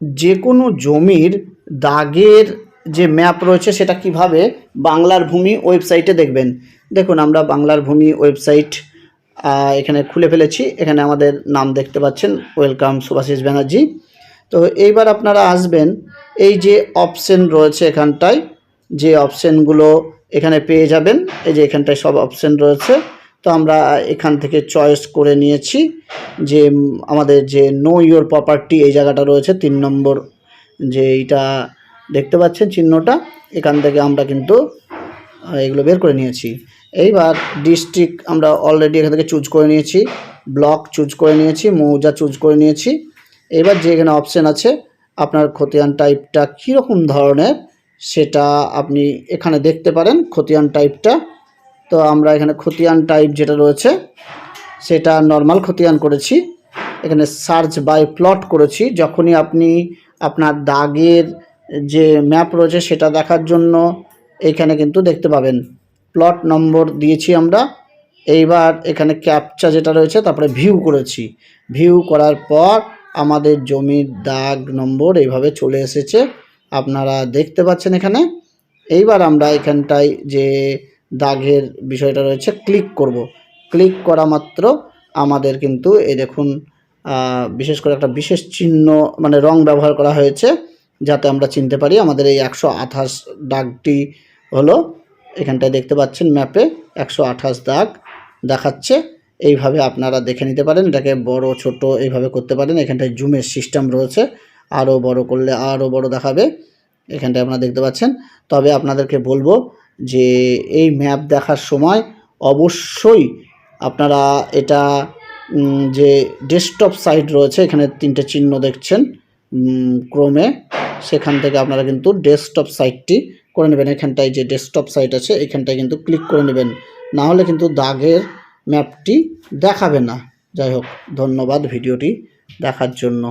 যে কোনো জমির দাগের যে ম্যাপ রয়েছে সেটা কীভাবে বাংলার ভূমি ওয়েবসাইটে দেখবেন। দেখুন, আমরা বাংলার ভূমি ওয়েবসাইট এখানে খুলে ফেলেছি। এখানে আমাদের নাম দেখতে পাচ্ছেন, ওয়েলকাম সুভাষিস ব্যানার্জি। তো এইবার আপনারা আসবেন, এই যে অপশন রয়েছে এখানটায়, যে অপশনগুলো এখানে পেয়ে যাবেন, এই যে এখানটায় সব অপশন রয়েছে। তো আমরা এখান থেকে চয়েস করে নিয়েছি যে আমাদের যে নো ইয়োর প্রপার্টি এই জায়গাটা রয়েছে, তিন নম্বর যে এইটা দেখতে পাচ্ছেন চিহ্নটা, এখান থেকে আমরা কিন্তু এগুলো বের করে নিয়েছি। এইবার ডিস্ট্রিক্ট আমরা অলরেডি এখান থেকে চুজ করে নিয়েছি ব্লক চুজ করে নিয়েছি, মৌজা চুজ করে নিয়েছি। এবার যে এখানে অপশান আছে, আপনার খতিয়ান টাইপটা কীরকম ধরনের, সেটা আপনি এখানে দেখতে পারেন খতিয়ান টাইপটা তো আমরা এখানে খতিয়ান টাইপ যেটা রয়েছে, সেটা নর্মাল খতিয়ান করেছি। এখানে সার্চ বাই প্লট করেছি। যখনই আপনি আপনার দাগের যে ম্যাপ রয়েছে, সেটা দেখার জন্য এইখানে কিন্তু দেখতে পাবেন। প্লট নম্বর দিয়েছি আমরা। এইবার এখানে ক্যাপচা যেটা রয়েছে, তারপরে ভিউ করেছি। ভিউ করার পর আমাদের জমির দাগ নম্বর এইভাবে চলে এসেছে। আপনারা দেখতে পাচ্ছেন এখানে। এইবার আমরা এখানটায় যে দাগের বিষয়টা রয়েছে ক্লিক করব। ক্লিক করা মাত্র আমাদের কিন্তু এই দেখুন বিশেষ করে একটা বিশেষ চিহ্ন মানে রং ব্যবহার করা হয়েছে, যাতে আমরা চিনতে পারি আমাদের এই একশো আঠাশ দাগটি হলো, এখানটায় দেখতে পাচ্ছেন ম্যাপে একশো আঠাশ দাগ দেখাচ্ছে। এইভাবে আপনারা দেখে নিতে পারেন, এটাকে বড়, ছোট এইভাবে করতে পারেন। এখানটায় জুমের সিস্টেম রয়েছে, আরও বড় করলে আরও বড় দেখাবে। এখানটায় আপনারা দেখতে পাচ্ছেন। তবে আপনাদেরকে বলব যে এই ম্যাপ দেখার সময় অবশ্যই আপনারা এটা যে ডেস্কটপ সাইট রয়েছে, এখানে তিনটে চিহ্ন দেখছেন ক্রোমে, সেখান থেকে আপনারা কিন্তু ডেস্কটপ সাইটটি করে নেবেন। এখানটায় যে ডেস্কটপ সাইট আছে, এখানটায় কিন্তু ক্লিক করে নেবেন। না হলে কিন্তু দাগের ম্যাপটি দেখাবে না। যাই হোক, ধন্যবাদ ভিডিওটি দেখার জন্য।